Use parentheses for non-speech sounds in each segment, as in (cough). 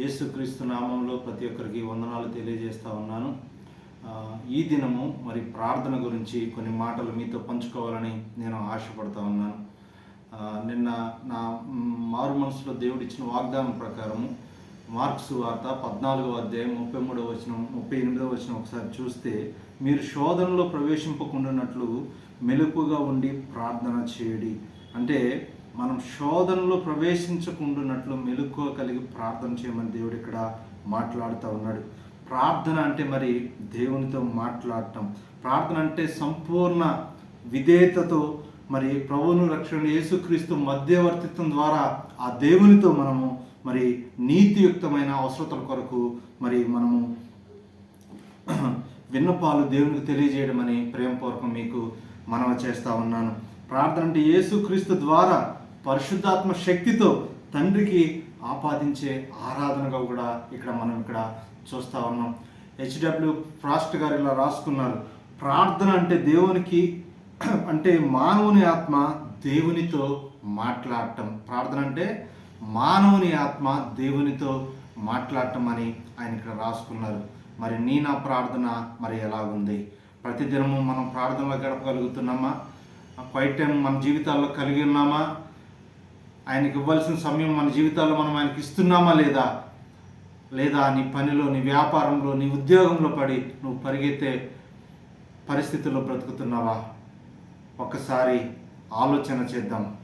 యేసుక్రీస్తు నామంలో ప్రతి ఒక్కరికి వందనాలు తెలియజేస్తూ ఉన్నాను. ఈ దినము మరి ప్రార్థన గురించి కొన్ని మాటలు మీతో పంచుకోవాలని నేను ఆశపడతా ఉన్నాను. నిన్న నా మారు మనసులో దేవుడిచ్చిన వాగ్దానం ప్రకారము మార్క్స్ వార్త పద్నాలుగో అధ్యాయం ముప్పై మూడో వచనం ముప్పై ఎనిమిదో వచనం ఒకసారి చూస్తే మీరు శోధనలో ప్రవేశింపకుండానట్లు మెలుపుగా ఉండి ప్రార్థన చేయడి. అంటే మనం శోధనలో ప్రవేశించకుండానట్లు మెలకువ కలిగి ప్రార్థన చేయమని దేవుడు ఇక్కడ మాట్లాడుతూ ఉన్నాడు. ప్రార్థన అంటే మరి దేవునితో మాట్లాడటం. ప్రార్థన అంటే సంపూర్ణ విధేయతతో మరి ప్రభువును రక్షణ యేసుక్రీస్తు మధ్యవర్తిత్వం ద్వారా ఆ దేవునితో మనము మరి నీతియుక్తమైన అవసరతల కొరకు మరి మనము (clears throat) విన్నపాలు దేవునికి తెలియజేయడం అని ప్రేమపూర్వకం మీకు మనవ చేస్తూ ఉన్నాను. ప్రార్థన అంటే యేసుక్రీస్తు ద్వారా పరిశుద్ధాత్మ శక్తితో తండ్రికి ఆపాదించే ఆరాధనగా కూడా ఇక్కడ మనం ఇక్కడ చూస్తా ఉన్నాం. హెచ్డబ్ల్యూ ఫ్రాస్ట్ గారు ఇలా రాసుకున్నారు. ప్రార్థన అంటే దేవునికి అంటే మానవుని ఆత్మ దేవునితో మాట్లాడటం. ప్రార్థన అంటే మానవుని ఆత్మ దేవునితో మాట్లాడటం అని ఆయన ఇక్కడ రాసుకున్నారు. మరి నీ నా ప్రార్థన మరి ఎలాగుంది ప్రతిదినము మనం ప్రార్థనలో గడపగలుగుతున్నామా? క్వైట్ టైం మన జీవితాల్లో కలిగి ఉన్నామా? ఆయనకి ఇవ్వాల్సిన సమయం మన జీవితాల్లో మనం ఆయనకి ఇస్తున్నామా లేదా? లేదా నీ పనిలో నీ వ్యాపారంలో నీ ఉద్యోగంలో పడి నువ్వు పరిగెత్తే పరిస్థితుల్లో బ్రతుకుతున్నావా? ఒక్కసారి ఆలోచన చేద్దాం.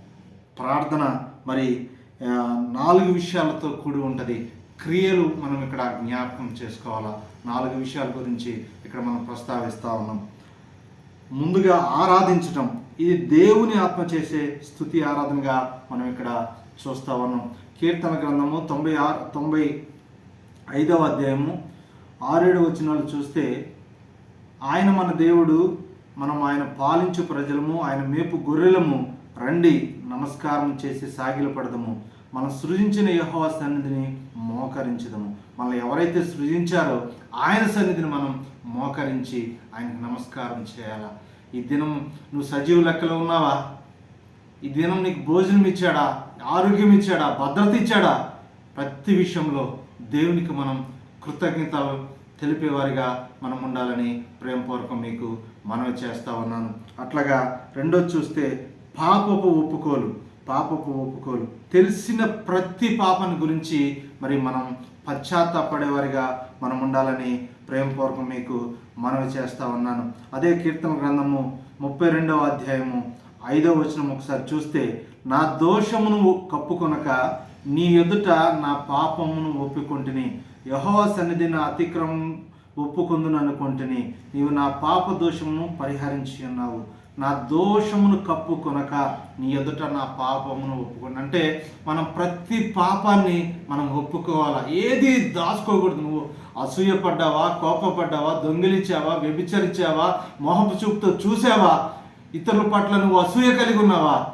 ప్రార్థన మరి నాలుగు విషయాలతో కూడి ఉంటుంది. క్రియలు మనం ఇక్కడ జ్ఞాపకం చేసుకోవాలా? నాలుగు విషయాల గురించి ఇక్కడ మనం ప్రస్తావిస్తూ ఉన్నాం. ముందుగా ఆరాధించటం. ఇది దేవుని ఆత్మ చేసే స్థుతి ఆరాధనగా మనం ఇక్కడ చూస్తా ఉన్నాం. కీర్తన గ్రంథము తొంభై ఆరు తొంభై ఐదవ అధ్యాయము ఆరేడు వచనాలు చూస్తే ఆయన మన దేవుడు మనం ఆయన పాలించు ప్రజలము ఆయన మేపు గొర్రెలము రండి నమస్కారం చేసి సాగిలపడదము. మనం సృజించిన యహోవ సన్నిధిని మోకరించదము. మనం ఎవరైతే సృజించారో ఆయన సన్నిధిని మనం మోకరించి ఆయనకు నమస్కారం చేయాలా? ఈ దినం నువ్వు సజీవ లెక్కలో ఉన్నావా? ఈ దినం నీకు భోజనం ఇచ్చాడా? ఆరోగ్యం ఇచ్చాడా? భద్రత ఇచ్చాడా? ప్రతి విషయంలో దేవునికి మనం కృతజ్ఞతలు తెలిపేవారిగా మనం ఉండాలని ప్రేమపూర్వకం మీకు మనవి చేస్తా ఉన్నాను. అట్లాగా రెండోది చూస్తే పాపపు ఒప్పుకోలు పాపపు ఒప్పుకోలు. తెలిసిన ప్రతి పాపని గురించి మరి మనం పశ్చాత్తాపడేవారిగా మనం ఉండాలని ప్రేమపూర్వకం మీకు మనవి చేస్తా ఉన్నాను. అదే కీర్తన గ్రంథము ముప్పై రెండవ అధ్యాయము ఐదవ వచనం ఒకసారి చూస్తే నా దోషమును కప్పుకొనక నీ ఎదుట నా పాపమును ఒప్పుకొంటిని. యహోవ సన్నిధి నా అతిక్రమం ఒప్పుకొందును అనుకుంటుని నీవు నా పాప దోషమును పరిహరించి ఉన్నావు. నా దోషమును కప్పుకొనక నీ ఎదుట నా పాపమును ఒప్పుకొని అంటే మనం ప్రతి పాపాన్ని మనం ఒప్పుకోవాలా? ఏది దాచుకోకూడదు నువ్వు. అసూయపడ్డావా కోపపడ్డావా దొంగిలించావా వ్యభిచరించావా మోహపు చూపుతో చూసావా? ఇతరుల పట్ల నువ్వు అసూయ కలిగి ఉన్నావా?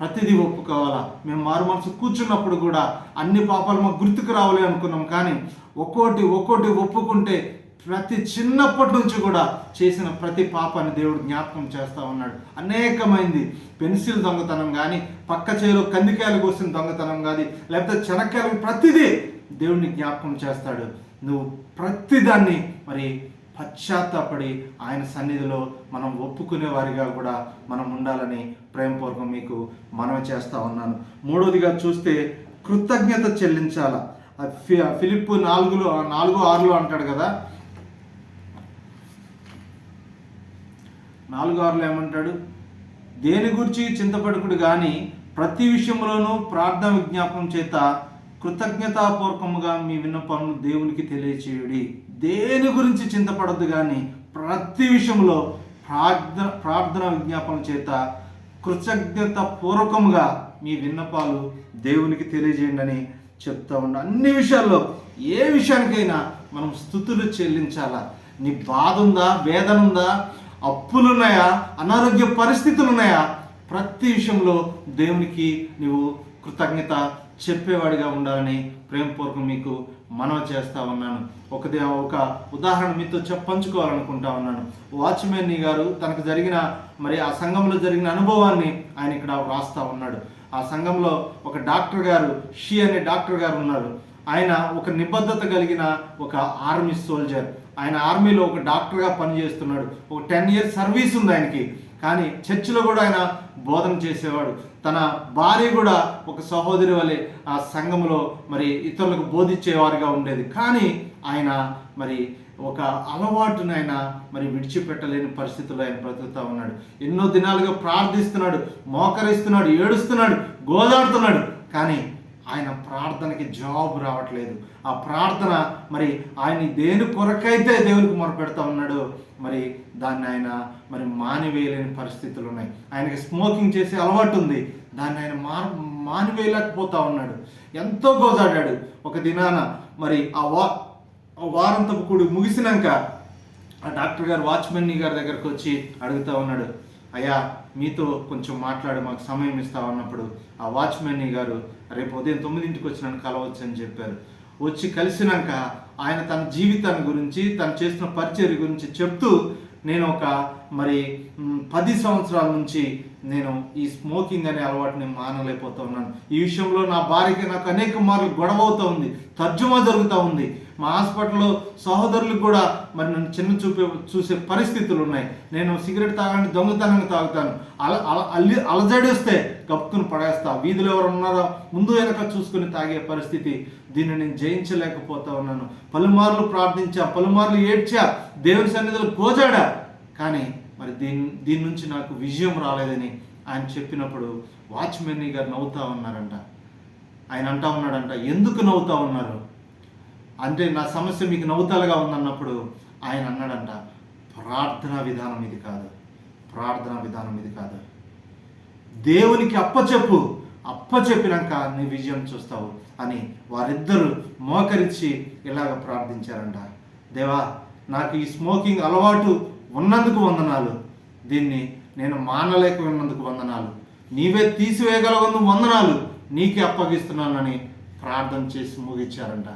ప్రతిదీ ఒప్పుకోవాలా? మేము మారు మనసు కూర్చున్నప్పుడు కూడా అన్ని పాపాలు మాకు గుర్తుకు రావాలి అనుకున్నాం. కానీ ఒక్కోటి ఒక్కోటి ఒప్పుకుంటే ప్రతి చిన్నప్పటి నుంచి కూడా చేసిన ప్రతి పాపాన్ని దేవుడు జ్ఞాపకం చేస్తూ ఉన్నాడు. అనేకమైంది. పెన్సిల్ దొంగతనం కానీ పక్క చేలో కందికాయలు కోసిన దొంగతనం కానీ లేకపోతే చెనక్కాయలు ప్రతిదీ దేవుడిని జ్ఞాపకం చేస్తాడు. నువ్వు ప్రతిదాన్ని మరి పశ్చాత్తాపడి ఆయన సన్నిధిలో మనం ఒప్పుకునే వారిగా కూడా మనం ఉండాలని ప్రేమపూర్వకం మీకు మనవి చేస్తా ఉన్నాను. మూడవదిగా చూస్తే కృతజ్ఞత చెల్లించాల. ఆ ఫి- ఫిలిప్పు నాలుగులో నాలుగు ఆరులో అంటాడు కదా. నాలుగు ఆరులో ఏమంటాడు? దేని గురించి చింతపడకుడు కానీ ప్రతి విషయంలోనూ ప్రార్థన విజ్ఞాపం చేత కృతజ్ఞతాపూర్వకముగా మీ విన్నపమును దేవునికి తెలియచేయుడి. దేని గురించి చింతపడద్దు కానీ ప్రతి విషయంలో ప్రార్థన ప్రార్థన విజ్ఞాపన చేత కృతజ్ఞత పూర్వకముగా మీ విన్నపాలు దేవునికి తెలియజేయండి అని చెప్తా ఉన్నా. అన్ని విషయాల్లో ఏ విషయానికైనా మనం స్థుతులు చెల్లించాలా? నీ బాధ ఉందా వేదన ఉందా అప్పులున్నాయా? అనారోగ్య పరిస్థితులు ఉన్నాయా ప్రతి విషయంలో దేవునికి నువ్వు కృతజ్ఞత చెప్పేవాడిగా ఉండాలని ప్రేమపూర్వకం మీకు మనవి చేస్తా ఉన్నాను. ఒకదే ఒక ఉదాహరణ మీతో చెప్పంచుకోవాలనుకుంటా ఉన్నాను. వాచ్మెన్ గారు తనకు జరిగిన మరి ఆ సంఘంలో జరిగిన అనుభవాన్ని ఆయన ఇక్కడ రాస్తా ఉన్నాడు. ఆ సంఘంలో ఒక డాక్టర్ గారు షీ అనే డాక్టర్ గారు ఉన్నారు. ఆయన ఒక నిబద్ధత కలిగిన ఒక ఆర్మీ సోల్జర్. ఆయన ఆర్మీలో ఒక డాక్టర్గా పనిచేస్తున్నాడు. ఒక టెన్ ఇయర్స్ సర్వీస్ ఉంది ఆయనకి. కానీ చర్చిలో కూడా ఆయన బోధన చేసేవాడు. తన భార్య కూడా ఒక సహోదరి వలె ఆ సంఘంలో మరి ఇతరులకు బోధించేవారిగా ఉండేది. కానీ ఆయన మరి ఒక అలవాటును ఆయన మరి విడిచిపెట్టలేని పరిస్థితుల్లో ఆయన బ్రతుకుతా ఉన్నాడు. ఎన్నో దినాలుగా ప్రార్థిస్తున్నాడు మోకరిస్తున్నాడు ఏడుస్తున్నాడు గోదాడుతున్నాడు కానీ ఆయన ప్రార్థనకి జవాబు రావట్లేదు. ఆ ప్రార్థన మరి ఆయన దేని కొరకైతే దేవునికి మొరపెడతా ఉన్నాడు మరి దాన్ని ఆయన మరి మానివేయలేని పరిస్థితులు ఉన్నాయి. ఆయనకి స్మోకింగ్ చేసే అలవాటు ఉంది. దాన్ని ఆయన మా మానివేయలేకపోతా ఉన్నాడు. ఎంతో గోజాడాడు. ఒక దినాన మరి ఆ వా ఆ వారంతపు కూడి ముగిసినాక ఆ డాక్టర్ గారు వాచ్మెన్ గారి దగ్గరకు వచ్చి అడుగుతా ఉన్నాడు. అయ్యా మీతో కొంచెం మాట్లాడి మాకు సమయం ఇస్తా అన్నప్పుడు ఆ వాచ్మెన్ గారు రేపు ఉదయం తొమ్మిదింటికి వచ్చి నన్ను కలవచ్చు అని చెప్పారు. వచ్చి కలిసినాక ఆయన తన జీవితాన్ని గురించి తను చేస్తున్న పరిచర్య గురించి చెప్తూ నేను ఒక మరి పది సంవత్సరాల నుంచి నేను ఈ స్మోకింగ్ అనే అలవాటుని మానలేకపోతా ఉన్నాను ఈ విషయంలో నా భార్యకి నాకు అనేక మార్లు గొడవ అవుతూ ఉంది తర్జుమా జరుగుతూ ఉంది. మా హాస్పిటల్లో సహోదరులకు కూడా మరి నన్ను చిన్న చూపే చూసే పరిస్థితులు ఉన్నాయి. నేను సిగరెట్ తాగండి దొంగతనంగా తాగుతాను. అల అల అల్లి అలజడి వస్తే కప్పుకుని పడేస్తా. వీధిలో ఎవరు ఉన్నారో ముందు వెనక చూసుకుని తాగే పరిస్థితి. దీన్ని నేను జయించలేకపోతా ఉన్నాను. పలుమార్లు ప్రార్థించా పలుమార్లు ఏడ్చా దేవుని సన్నిధిలో కోజాడా కానీ మరి దీని దీని నుంచి నాకు విజయం రాలేదని ఆయన చెప్పినప్పుడు వాచ్మెన్ గారు నవ్వుతా ఉన్నారంట. ఆయన అంటా ఉన్నాడంట ఎందుకు నవ్వుతా ఉన్నారు? అంటే నా సమస్య మీకు నవ్వుతాలుగా ఉందన్నప్పుడు ఆయన అన్నాడంట ప్రార్థనా విధానం ఇది కాదు. ప్రార్థన విధానం ఇది కాదు. దేవునికి అప్పచెప్పు అప్పచెప్పినాక నీ విజయం చూస్తావు అని వారిద్దరూ మోకరించి ఇలాగ ప్రార్థించారంట. దేవా నాకు ఈ స్మోకింగ్ అలవాటు ఉన్నందుకు వందనాలు. దీన్ని నేను మానలేక ఉన్నందుకు వందనాలు. నీవే తీసివేయగలవందు వందనాలు. నీకే అప్పగిస్తున్నానని ప్రార్థన చేసి ముగించారంట.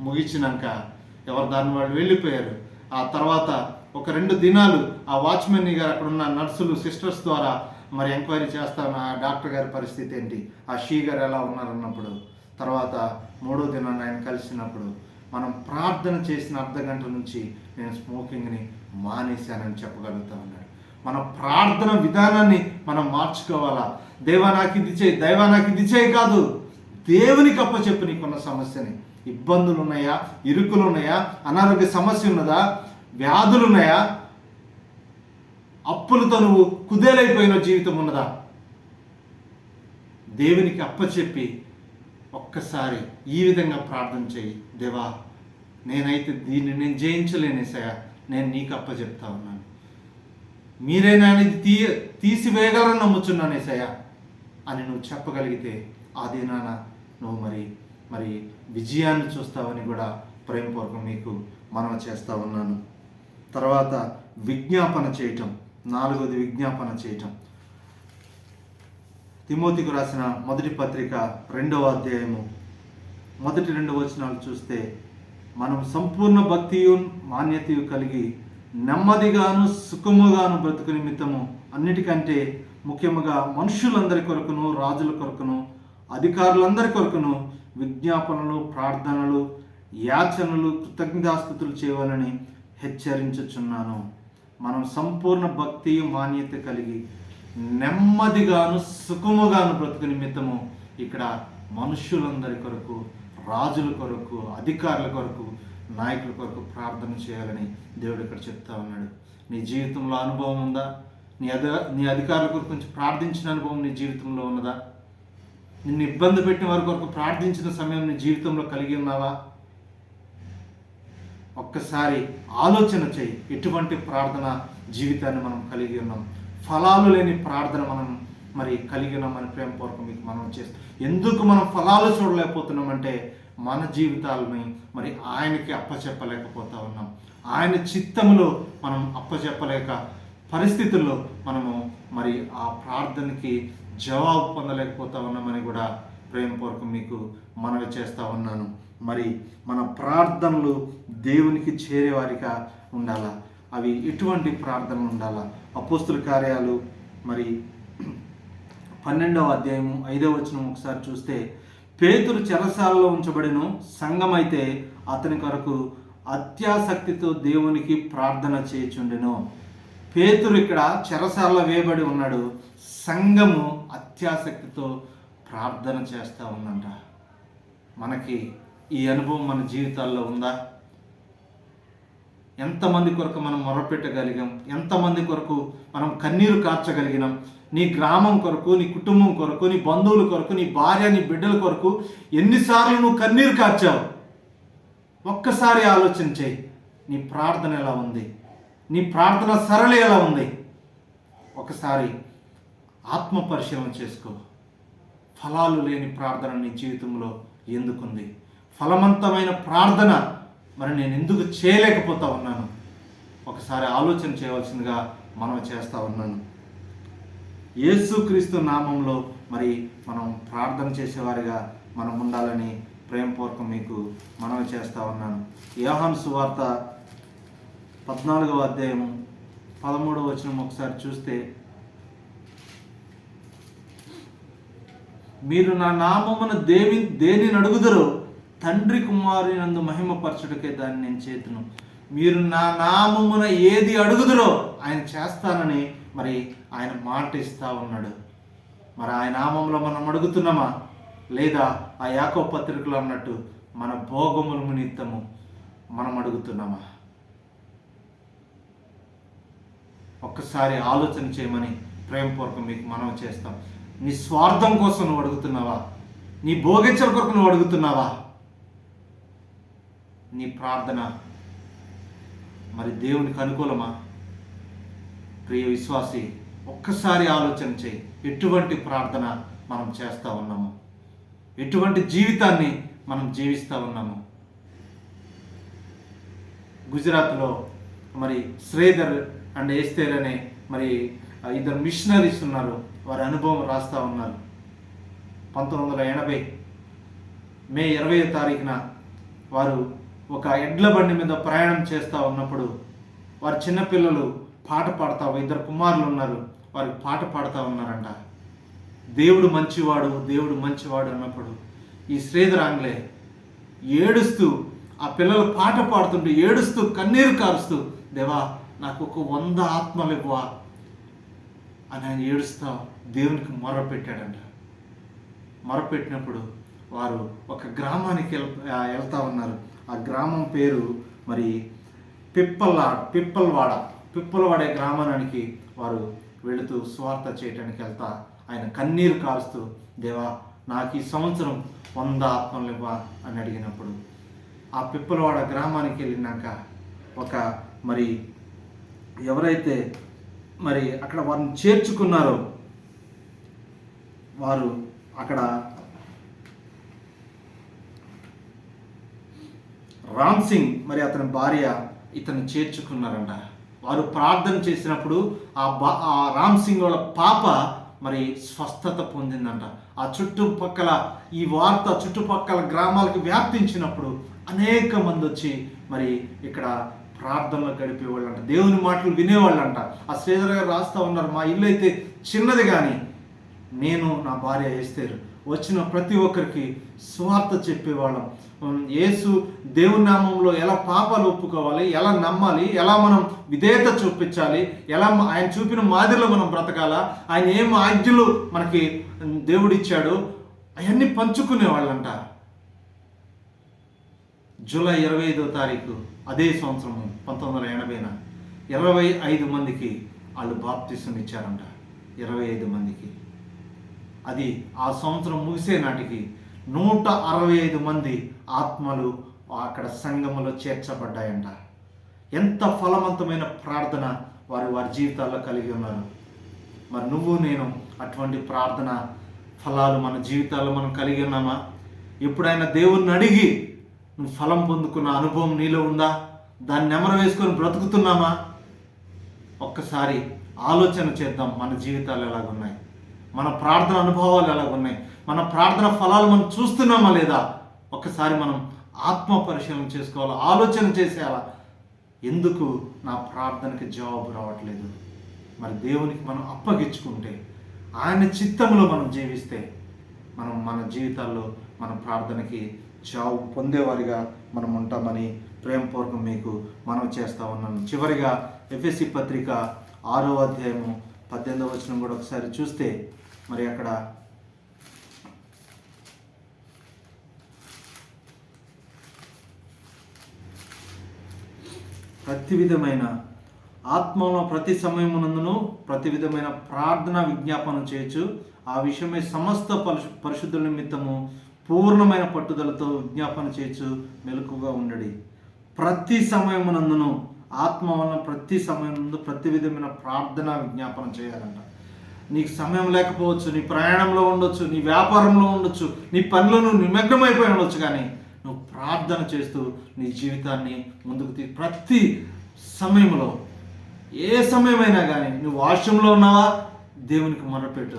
ముగించినాక ఎవరు దాని వాళ్ళు వెళ్ళిపోయారు. ఆ తర్వాత ఒక రెండు దినాలు ఆ వాచ్మెన్ గారు అక్కడ ఉన్న నర్సులు సిస్టర్స్ ద్వారా మరి ఎంక్వైరీ చేస్తాను ఆ డాక్టర్ గారి పరిస్థితి ఏంటి? ఆ షీ గారు ఎలా ఉన్నారన్నప్పుడు తర్వాత మూడో దినాన్ని ఆయన కలిసినప్పుడు మనం ప్రార్థన చేసిన అర్ధ గంట నుంచి నేను స్మోకింగ్ని మానేశానని చెప్పగలుగుతా ఉన్నాడు. మన ప్రార్థన విధానాన్ని మనం మార్చుకోవాలా? దేవా నాకు ఇది చేయి దైవా నాకు ఇది చేయి కాదు. దేవునికి అప్పచెప్పు నీకున్న సమస్యని. ఇబ్బందులు ఉన్నాయా ఇరుకులు ఉన్నాయా అనారోగ్య సమస్య ఉన్నదా? వ్యాధులు ఉన్నాయా అప్పులతో నువ్వు కుదేలైపోయిన జీవితం ఉన్నదా? దేవునికి అప్పచెప్పి ఒక్కసారి ఈ విధంగా ప్రార్థన చేయి. దేవా నేనైతే దీన్ని నేను జయించలేనేసయా నేను నీకు అప్పచెప్తా ఉన్నాను. మీరైనా ఇది తీ తీసివేయగలని నమ్ముచున్నానేసయా అని నువ్వు చెప్పగలిగితే అది నాన్న నువ్వు మరి మరి విజయాన్ని చూస్తావని కూడా ప్రేమపూర్వకం మీకు మనం చేస్తా ఉన్నాను. తర్వాత విజ్ఞాపన చేయటం నాలుగవది విజ్ఞాపన చేయటం. తిమోతికి రాసిన మొదటి పత్రిక రెండవ అధ్యాయము. మొదటి రెండు వచనాలు చూస్తే మనం సంపూర్ణ భక్తియు మాన్యతయు కలిగి నెమ్మదిగాను సుఖముగాను బ్రతుకు నిమిత్తము. అన్నిటికంటే ముఖ్యముగా మనుషులందరి కొరకును రాజుల కొరకును అధికారులందరి కొరకును విజ్ఞాపనలు ప్రార్థనలు యాచనలు కృతజ్ఞతాస్థుతులు చేయవాలని హెచ్చరించుచున్నాను. మనం సంపూర్ణ భక్తి మాన్యత కలిగి నెమ్మదిగాను సుఖముగాను బ్రతుకు నిమిత్తము ఇక్కడ మనుష్యులందరి కొరకు రాజుల కొరకు అధికారుల కొరకు నాయకుల కొరకు ప్రార్థన చేయాలని దేవుడు ఇక్కడ చెప్తా ఉన్నాడు. నీ జీవితంలో అనుభవం ఉందా? నీ అధ నీ అధికారుల కొరకు కొంచెం ప్రార్థించిన అనుభవం నీ జీవితంలో ఉన్నదా? నిన్ను ఇబ్బంది పెట్టిన వారి కొరకు ప్రార్థించిన సమయం నీ జీవితంలో కలిగి ఉన్నావా? ఒక్కసారి ఆలోచన చేయి. ఎటువంటి ప్రార్థన జీవితాన్ని మనం కలిగి ఉన్నాం? ఫలాలు లేని ప్రార్థన మనం మరి కలిగి ఉన్నామని ప్రేమపూర్వకం మీకు మనం చేస్తాం. ఎందుకు మనం ఫలాలు చూడలేకపోతున్నామంటే మన జీవితాలని మరి ఆయనకి అప్పచెప్పలేకపోతా ఉన్నాం. ఆయన చిత్తములో మనం అప్పచెప్పలేక పరిస్థితుల్లో మనము మరి ఆ ప్రార్థనకి జవాబు పొందలేకపోతా ఉన్నామని కూడా ప్రేమపూర్వకం మీకు మనవి చేస్తూ ఉన్నాను. మరి మన ప్రార్థనలు దేవునికి చేరేవారిగా ఉండాలా? అవి ఎటువంటి ప్రార్థనలు ఉండాలా? అపోస్తుల కార్యాలు మరి పన్నెండవ అధ్యాయము ఐదవ వచనం ఒకసారి చూస్తే పేతురు చెరసాలలో ఉంచబడిన సంఘమైతే అతని కొరకు అత్యాసక్తితో దేవునికి ప్రార్థన చేయుచుండెను. పేతురు ఇక్కడ చెరసాలలో వేయబడి ఉన్నాడు. సంఘము అత్యాసక్తితో ప్రార్థన చేస్తూ ఉందంట. మనకి ఈ అనుభవం మన జీవితాల్లో ఉందా? ఎంతమంది కొరకు మనం మొరపెట్టగలిగాం? ఎంతమంది కొరకు మనం కన్నీరు కార్చగలిగినాం? నీ గ్రామం కొరకు నీ కుటుంబం కొరకు నీ బంధువుల కొరకు నీ భార్య నీ బిడ్డల కొరకు ఎన్నిసార్లు నువ్వు కన్నీరు కార్చావు? ఒక్కసారి ఆలోచన చేయి. నీ ప్రార్థన ఎలా ఉంది? నీ ప్రార్థన సరళి ఎలా ఉంది? ఒకసారి ఆత్మ పరిశీలన చేసుకో. ఫలాలు లేని ప్రార్థన నీ జీవితంలో ఎందుకుంది? ఫలవంతమైన ప్రార్థన మరి నేను ఎందుకు చేయలేకపోతా ఉన్నాను? ఒకసారి ఆలోచన చేయవలసిందిగా మనం చేస్తూ ఉన్నాను. యేసుక్రీస్తు నామంలో మరి మనం ప్రార్థన చేసేవారిగా మనం ఉండాలని ప్రేమపూర్వకం మీకు మనవి చేస్తూ ఉన్నాను. యోహాన్ సువార్త పద్నాలుగవ అధ్యాయం పదమూడవ వచనం ఒకసారి చూస్తే మీరు నా నామమును దేవి దేనిని అడుగుదరో తండ్రి కుమారునందు మహిమపరచుడికే దాన్ని నేను చేతును. మీరు నా నామమున ఏది అడుగుదరో ఆయన చేస్తానని మరి ఆయన మాట ఇస్తా ఉన్నాడు. మరి ఆయన నామంలో మనం అడుగుతున్నామా? లేదా ఆ యాకో పత్రికలో అన్నట్టు మన భోగముల నిమిత్తము మనం అడుగుతున్నామా? ఒక్కసారి ఆలోచన చేయమని ప్రేమపూర్వకం మీకు మనం చేస్తాం. నీ స్వార్థం కోసం నువ్వు అడుగుతున్నావా? నీ భోగించల కొరకు నువ్వు అడుగుతున్నావా? నీ ప్రార్థన మరి దేవునికి అనుకూలమా? ప్రియ విశ్వాసి ఒక్కసారి ఆలోచన చేయి. ఎటువంటి ప్రార్థన మనం చేస్తూ ఉన్నాము? ఎటువంటి జీవితాన్ని మనం జీవిస్తూ ఉన్నాము? గుజరాత్లో మరి శ్రీధర్ అండ్ ఏస్తేర్ అనే మరి ఇద్దరు మిషనరీస్ ఉన్నారు. వారి అనుభవం రాస్తూ ఉన్నారు. పంతొమ్మిది వందల ఎనభై మే ఇరవై తారీఖున వారు ఒక ఎడ్ల బండి మీద ప్రయాణం చేస్తూ ఉన్నప్పుడు వారి చిన్నపిల్లలు పాట పాడుతా ఇద్దరు కుమారులు ఉన్నారు. వారికి పాట పాడుతూ ఉన్నారంట. దేవుడు మంచివాడు దేవుడు మంచివాడు అన్నప్పుడు ఈ శ్రీధర్ ఆంగ్లే ఏడుస్తూ ఆ పిల్లలు పాట పాడుతుంటే ఏడుస్తూ కన్నీరు కారుస్తూ దేవా నాకు ఒక వంద ఆత్మలు ఇవ్వా అని ఆయన దేవునికి మొరపెట్టాడంట. మొరపెట్టినప్పుడు వారు ఒక గ్రామానికి వెళ్తా ఉన్నారు. ఆ గ్రామం పేరు మరి పిప్పల్లా పిప్పల్వాడ. పిప్పలవాడే గ్రామానికి వారు వెళుతూ స్వార్థ చేయటానికి వెళ్తా ఆయన కన్నీరు కారుస్తూ దేవా నాకు ఈ సంవత్సరం వంద ఆత్మలు ఇవ్వా అని అడిగినప్పుడు ఆ పిప్పలవాడ గ్రామానికి వెళ్ళినాక ఒక మరి ఎవరైతే మరి అక్కడ వారిని చేర్చుకున్నారో వారు అక్కడ రామ్ సింగ్ మరి అతని భార్య ఇతను చేర్చుకున్నారంట. వారు ప్రార్థన చేసినప్పుడు ఆ బా ఆ రామ్ సింగ్ వాళ్ళ పాప మరి స్వస్థత పొందిందంట. ఆ చుట్టుపక్కల ఈ వార్త చుట్టుపక్కల గ్రామాలకు వ్యాప్తించినప్పుడు అనేక మంది వచ్చి మరి ఇక్కడ ప్రార్థనలు గడిపేవాళ్ళంట. దేవుని మాటలు వినేవాళ్ళంట. ఆ శ్రీధర్ గారు రాస్తా ఉన్నారు మా ఇల్లు అయితే చిన్నది కానీ నేను నా భార్య వేస్తారు వచ్చిన ప్రతి ఒక్కరికి స్వార్థ చెప్పేవాళ్ళం. యేసు దేవుని నామంలో ఎలా పాపాలు ఒప్పుకోవాలి ఎలా నమ్మాలి ఎలా మనం విధేయత చూపించాలి ఎలా ఆయన చూపిన మాదిరిలో మనం బ్రతకాలా ఆయన ఏం ఆజ్ఞలు మనకి దేవుడిచ్చాడు అవన్నీ పంచుకునే వాళ్ళంట జూలై ఇరవై ఐదో తారీఖు అదే సంవత్సరము పంతొమ్మిది వందల ఎనభైన ఇరవై ఐదు మందికి వాళ్ళు బాప్తిసం ఇచ్చారంట ఇరవై ఐదు మందికి. అది ఆ సంవత్సరం ముగిసే నాటికి నూట అరవై ఐదు మంది ఆత్మలు అక్కడ సంఘములో చేర్చబడ్డాయంట. ఎంత ఫలవంతమైన ప్రార్థన వారు వారి జీవితాల్లో కలిగి ఉన్నారు. మరి నువ్వు నేను అటువంటి ప్రార్థన ఫలాలు మన జీవితాల్లో మనం కలిగి ఉన్నామా? ఎప్పుడైనా దేవుణ్ణి అడిగి నువ్వు ఫలం పొందుకున్న అనుభవం నీలో ఉందా? దాన్ని నెమర వేసుకొని బ్రతుకుతున్నామా? ఒక్కసారి ఆలోచన చేద్దాం మన జీవితాలు ఎలాగున్నాయి. మన ప్రార్థన అనుభవాలు ఎలాగున్నాయి మన ప్రార్థన ఫలాలు మనం చూస్తున్నామా లేదా? ఒక్కసారి మనం ఆత్మ పరిశీలన చేసుకోవాలి? ఆలోచన చేసేయాలా? ఎందుకు నా ప్రార్థనకి జవాబు రావట్లేదు? మరి దేవునికి మనం అప్పగించుకుంటే ఆయన చిత్తంలో మనం జీవిస్తే మనం మన జీవితాల్లో మన ప్రార్థనకి జాబ్ పొందేవారిగా మనం ఉంటామని ప్రేమపూర్వకం మీకు మనం చేస్తా ఉన్నాను. చివరిగా ఎఫ్ఎస్సి పత్రిక ఆరో అధ్యాయము పద్దెనిమిదవ వచనం కూడా ఒకసారి చూస్తే మరి అక్కడ ప్రతి విధమైన ఆత్మలో ప్రతి సమయమునందును ప్రతి విధమైన ప్రార్థన విజ్ఞాపనం చేయొచ్చు. ఆ విషయమై సమస్త పరిశు పరిశుద్ధుల నిమిత్తము పూర్ణమైన పట్టుదలతో విజ్ఞాపన చేయొచ్చు. మెలకుగా ఉండడి. ప్రతి సమయమునందును ఆత్మ వలన ప్రతి సమయమునందు ప్రతి విధమైన ప్రార్థన విజ్ఞాపనం చేయాలంట. నీకు సమయం లేకపోవచ్చు నీ ప్రయాణంలో ఉండొచ్చు నీ వ్యాపారంలో ఉండొచ్చు నీ పనిలో నువ్వు నిమగ్నమైపోయి ఉండొచ్చు కానీ నువ్వు ప్రార్థన చేస్తూ నీ జీవితాన్ని ముందుకు తీ ప్రతి సమయంలో ఏ సమయమైనా కానీ నువ్వు వాష్యంలో ఉన్నావా? దేవునికి మొరపెట్టు.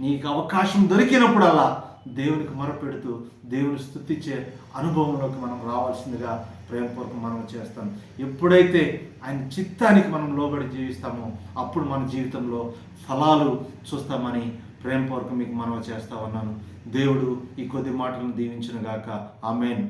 నీకు అవకాశం దొరికినప్పుడల్లా దేవునికి మొరపెడుతూ దేవుని స్థుతించే అనుభవంలోకి మనం రావాల్సిందిగా ప్రేమపూర్వకం మనం చేస్తాం. ఎప్పుడైతే ఆయన చిత్తానికి మనం లోబడి జీవిస్తామో అప్పుడు మన జీవితంలో ఫలాలు చూస్తామని ప్రేమపూర్వకం మీకు మనం చేస్తా ఉన్నాను. దేవుడు ఈ కొద్ది మాటలను దీవించిన గాక ఆమెన్.